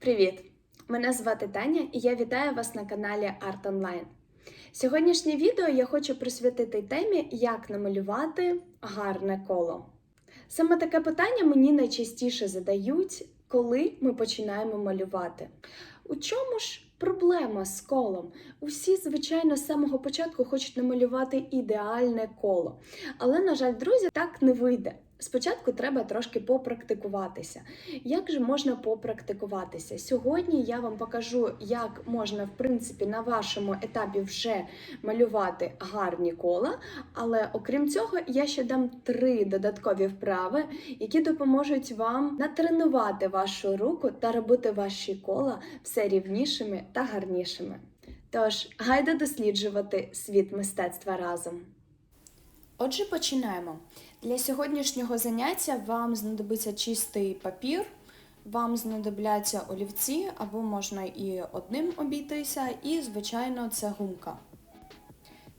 Привіт! Мене звати Таня і я вітаю вас на каналі Art Online. Сьогоднішнє відео я хочу присвятити темі, як намалювати гарне коло. Саме таке питання мені найчастіше задають, коли ми починаємо малювати. У чому ж проблема з колом? Усі, звичайно, з самого початку хочуть намалювати ідеальне коло. Але, на жаль, друзі, так не вийде. Спочатку треба трошки попрактикуватися. Як же можна попрактикуватися? Сьогодні я вам покажу, як можна, в принципі, на вашому етапі вже малювати гарні кола. Але окрім цього, я ще дам три додаткові вправи, які допоможуть вам натренувати вашу руку та робити ваші кола все рівнішими та гарнішими. Тож, гайда досліджувати світ мистецтва разом. Отже, починаємо. Для сьогоднішнього заняття вам знадобиться чистий папір, вам знадобляться олівці, або можна і одним обійтися, і, звичайно, це гумка.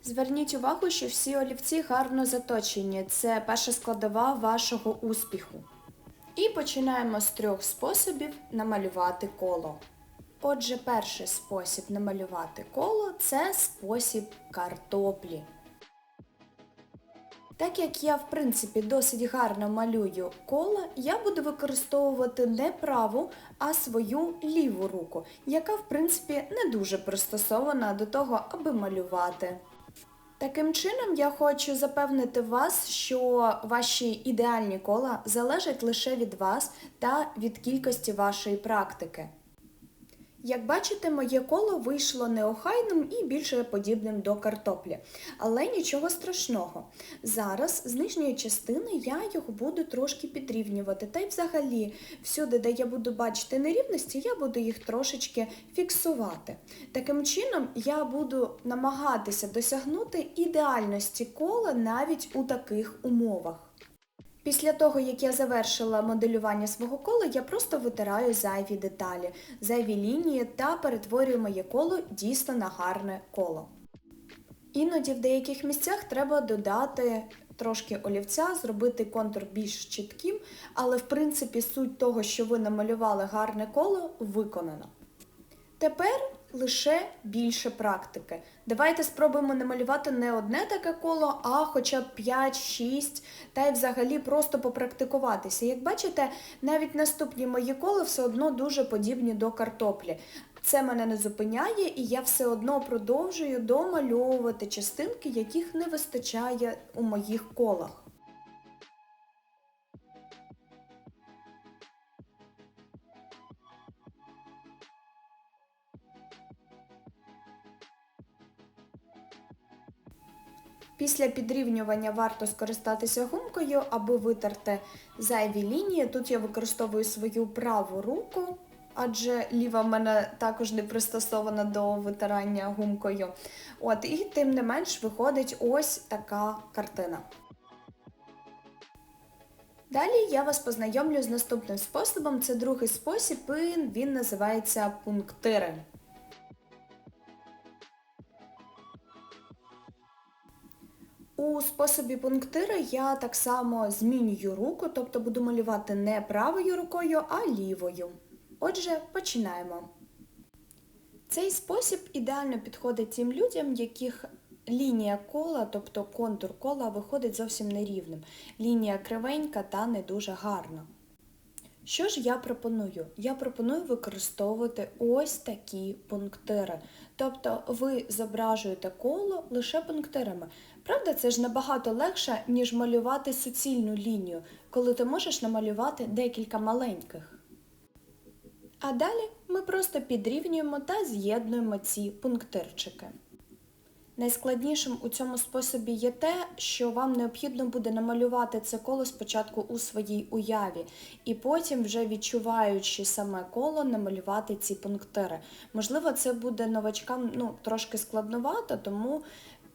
Зверніть увагу, що всі олівці гарно заточені. Це перша складова вашого успіху. І починаємо з трьох способів намалювати коло. Отже, перший спосіб намалювати коло це спосіб картоплі. Так як я, в принципі, досить гарно малюю кола, я буду використовувати не праву, а свою ліву руку, яка, в принципі, не дуже пристосована до того, аби малювати. Таким чином, я хочу запевнити вас, що ваші ідеальні кола залежать лише від вас та від кількості вашої практики. Як бачите, моє коло вийшло неохайним і більше подібним до картоплі. Але нічого страшного. Зараз з нижньої частини я його буду трошки підрівнювати. Та й взагалі, всюди, де я буду бачити нерівності, я буду їх трошечки фіксувати. Таким чином, я буду намагатися досягнути ідеальності кола навіть у таких умовах. Після того, як я завершила моделювання свого кола, я просто витираю зайві деталі, зайві лінії та перетворюю моє коло дійсно на гарне коло. Іноді в деяких місцях треба додати трошки олівця, зробити контур більш чітким, але в принципі суть того, що ви намалювали гарне коло, виконано. Тепер лише більше практики. Давайте спробуємо намалювати не одне таке коло, а хоча б 5-6, та й взагалі просто попрактикуватися. Як бачите, навіть наступні мої кола все одно дуже подібні до картоплі. Це мене не зупиняє, і я все одно продовжую домальовувати частинки, яких не вистачає у моїх колах. Після підрівнювання варто скористатися гумкою, аби витерти зайві лінії. Тут я використовую свою праву руку, адже ліва в мене також не пристосована до витирання гумкою. От, І тим не менш виходить ось така картина. Далі я вас познайомлю з наступним способом. Це другий спосіб, він називається пунктири. У способі пунктира я так само змінюю руку, тобто буду малювати не правою рукою, а лівою. Отже, починаємо. Цей спосіб ідеально підходить тим людям, яких лінія кола, тобто контур кола, виходить зовсім нерівним. Лінія кривенька та не дуже гарна. Що ж я пропоную? Я пропоную використовувати ось такі пунктири. Тобто ви зображуєте коло лише пунктирами. Правда, це ж набагато легше, ніж малювати суцільну лінію, коли ти можеш намалювати декілька маленьких. А далі ми просто підрівнюємо та з'єднуємо ці пунктирчики. Найскладнішим у цьому способі є те, що вам необхідно буде намалювати це коло спочатку у своїй уяві, і потім, вже відчуваючи саме коло, намалювати ці пунктири. Можливо, це буде новачкам ну, трошки складновато, тому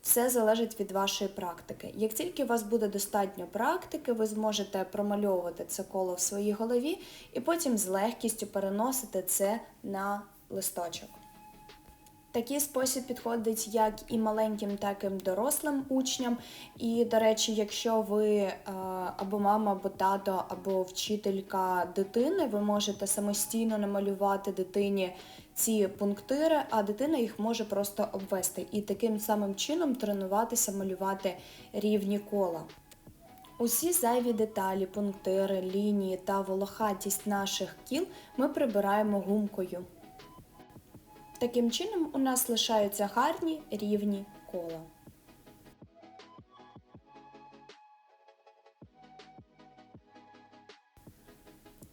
все залежить від вашої практики. Як тільки у вас буде достатньо практики, ви зможете промальовувати це коло в своїй голові і потім з легкістю переносити це на листочок. Такий спосіб підходить як і маленьким, так і дорослим учням. І, до речі, якщо ви е, або мама, або тато, або вчителька дитини, ви можете самостійно намалювати дитині ці пунктири, а дитина їх може просто обвести. І таким самим чином тренуватися малювати рівні кола. Усі зайві деталі, пунктири, лінії та волохатість наших кіл ми прибираємо гумкою. Таким чином у нас лишаються гарні рівні кола.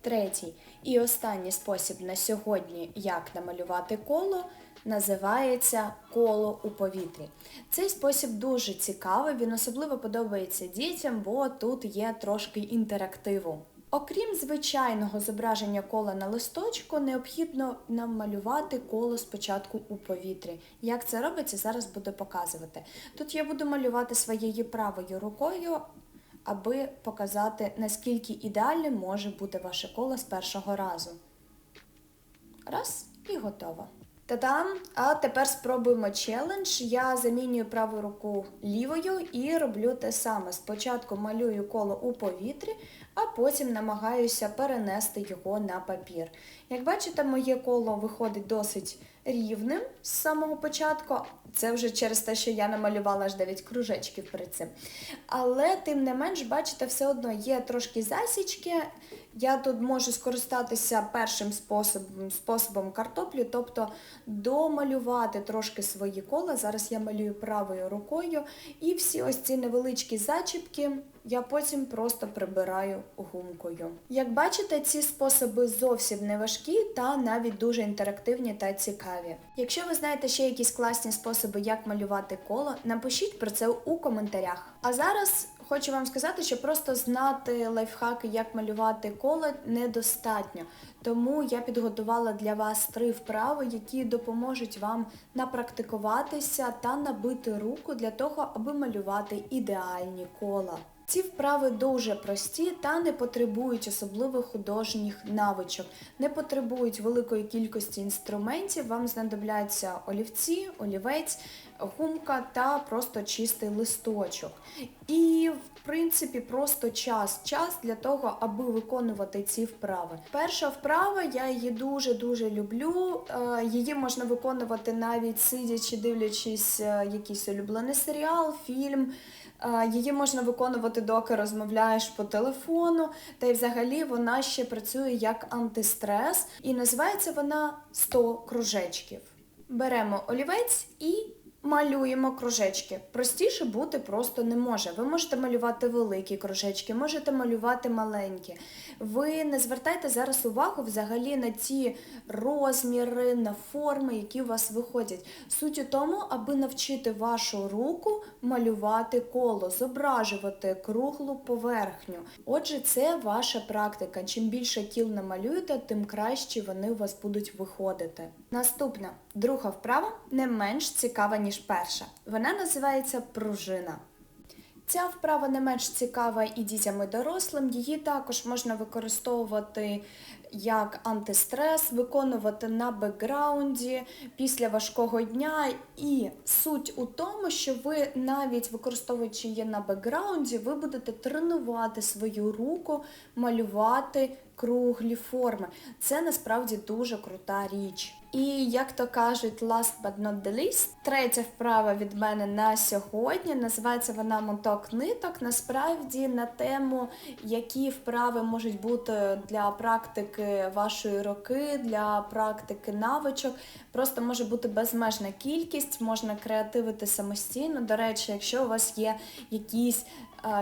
Третій і останній спосіб на сьогодні, як намалювати коло, називається коло у повітрі. Цей спосіб дуже цікавий, він особливо подобається дітям, бо тут є трошки інтерактиву. Окрім звичайного зображення кола на листочку, необхідно намалювати коло спочатку у повітрі. Як це робиться, зараз буду показувати. Тут я буду малювати своєю правою рукою, аби показати, наскільки ідеальним може бути ваше коло з першого разу. Раз і готово. Та-дам! А тепер спробуємо челендж. Я замінюю праву руку лівою і роблю те саме. Спочатку малюю коло у повітрі, а потім намагаюся перенести його на папір. Як бачите, моє коло виходить досить рівним з самого початку. Це вже через те, що я намалювала аж 9 кружечків перед цим. Але, тим не менш, бачите, все одно є трошки засічки. Я тут можу скористатися першим способом способом картоплі, тобто домалювати трошки свої кола. Зараз я малюю правою рукою. І всі ось ці невеличкі зачіпки я потім просто прибираю гумкою. Як бачите, ці способи зовсім не важкі та навіть дуже інтерактивні та цікаві. Якщо ви знаєте ще якісь класні способи, як малювати коло, напишіть про це у коментарях. А зараз хочу вам сказати, що просто знати лайфхаки, як малювати коло, недостатньо. Тому я підготувала для вас три вправи, які допоможуть вам напрактикуватися та набити руку для того, аби малювати ідеальні кола. Ці вправи дуже прості та не потребують особливих художніх навичок, не потребують великої кількості інструментів, вам знадобляться олівці, олівець, гумка та просто чистий листочок. І, в принципі, просто час. Час для того, аби виконувати ці вправи. Перша вправа, я її дуже-дуже люблю. Е, Її можна виконувати навіть сидячи, дивлячись е, якийсь улюблений серіал, фільм. Її можна виконувати, доки розмовляєш по телефону, та й взагалі вона ще працює як антистрес, і називається вона 100 кружечків. Беремо олівець і малюємо кружечки. Простіше бути просто не може. Ви можете малювати великі кружечки, можете малювати маленькі. Ви не звертайте зараз увагу взагалі на ті розміри, на форми, які у вас виходять. Суть у тому, аби навчити вашу руку малювати коло, зображувати круглу поверхню. Отже, це ваша практика. Чим більше кіл намалюєте, тим краще вони у вас будуть виходити. Наступна, друга вправа не менш цікава, ніж перша. Вона називається пружина. Ця вправа не менш цікава і дітям, і дорослим. Її також можна використовувати як антистрес, виконувати на бекграунді після важкого дня. І суть у тому, що ви навіть використовуючи її на бекграунді, ви будете тренувати свою руку, малювати круглі форми. Це насправді дуже крута річ. І як то кажуть, last but not the least, третя вправа від мене на сьогодні. Називається вона моток ниток. Насправді на тему, які вправи можуть бути для практики вашої руки, для практики навичок. Просто може бути безмежна кількість, можна креативити самостійно. До речі, якщо у вас є якісь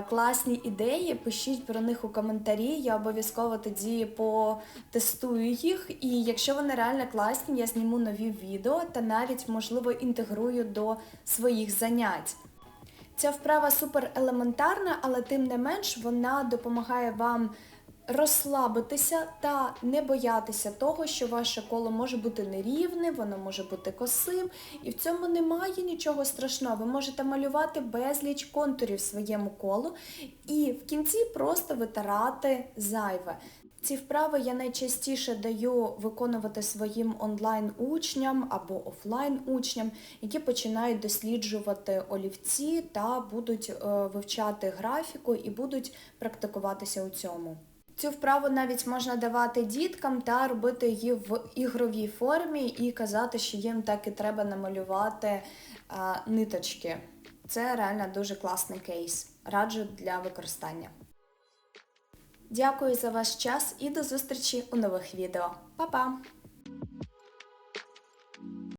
класні ідеї, пишіть про них у коментарі. Я обов'язково тоді потестую їх. І якщо вони реально класні, я зніму нові відео та навіть, можливо, інтегрую до своїх занять. Ця вправа супер елементарна, але тим не менш вона допомагає вам розслабитися та не боятися того, що ваше коло може бути нерівне, воно може бути косим, і в цьому немає нічого страшного. Ви можете малювати безліч контурів своєму колу і в кінці просто витирати зайве. Ці вправи я найчастіше даю виконувати своїм онлайн-учням або офлайн-учням, які починають досліджувати олівці та будуть е, вивчати графіку і будуть практикуватися у цьому. Цю вправу навіть можна давати діткам та робити її в ігровій формі і казати, що їм так і треба намалювати а, ниточки. Це реально дуже класний кейс. Раджу для використання. Дякую за ваш час і до зустрічі у нових відео. Па-па!